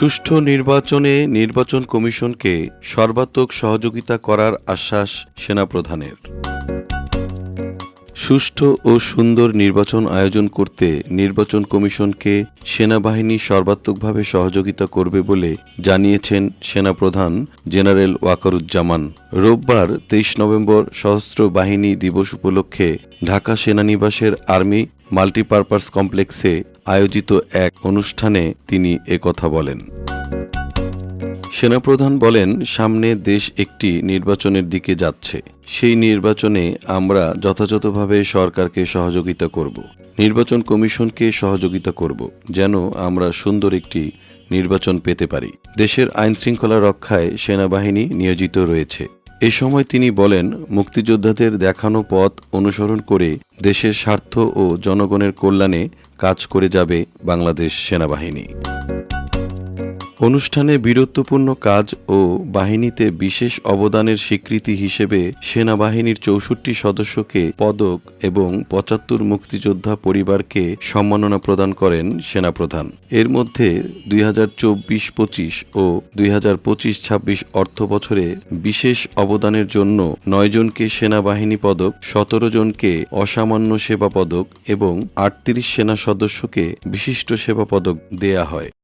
সুষ্ঠু নির্বাচনে নির্বাচন কমিশনকে সর্বাত্মক সহযোগিতা করার আশ্বাস সেনাপ্রধানের। সুষ্ঠু ও সুন্দর নির্বাচন আয়োজন করতে নির্বাচন কমিশনকে সেনাবাহিনী সর্বাত্মকভাবে সহযোগিতা করবে বলে জানিয়েছেন সেনাপ্রধান জেনারেল ওয়াকারুজ্জামান। রোববার তেইশ নভেম্বর সশস্ত্র বাহিনী দিবস উপলক্ষে ঢাকা সেনানিবাসের আর্মি মাল্টিপারপাস কমপ্লেক্সে আয়োজিত এক অনুষ্ঠানে তিনি একথা বলেন। সেনাপ্রধান বলেন, সামনে দেশ একটি নির্বাচনের দিকে যাচ্ছে। সেই নির্বাচনে আমরা যথাযথভাবে সরকারকে সহযোগিতা করব। নির্বাচন কমিশনকে সহযোগিতা করব, যেন আমরা সুন্দর একটি নির্বাচন পেতে পারি। দেশের আইন শৃঙ্খলা রক্ষায় সেনাবাহিনী নিয়োজিত রয়েছে। এ সময় তিনি বলেন, মুক্তিযোদ্ধাদের দেখানো পথ অনুসরণ করে দেশের স্বার্থ ও জনগণের কল্যাণে কাজ করে যাবে বাংলাদেশ সেনাবাহিনী। অনুষ্ঠানে বীরত্বপূর্ণ কাজ ও বাহিনীতে বিশেষ অবদানের স্বীকৃতি হিসেবে সেনাবাহিনীর চৌষট্টি সদস্যকে পদক এবং পঁচাত্তর মুক্তিযোদ্ধা পরিবারকে সম্মাননা প্রদান করেন সেনাপ্রধান। এর মধ্যে দুই হাজার চব্বিশ পঁচিশ ও দুই হাজার পঁচিশ ছাব্বিশ অর্থ বছরে বিশেষ অবদানের জন্য নয়জনকে সেনাবাহিনী পদক, সতেরো জনকে অসামান্য সেবা পদক এবং আটত্রিশ সেনা সদস্যকে বিশিষ্ট সেবা পদক দেয়া হয়।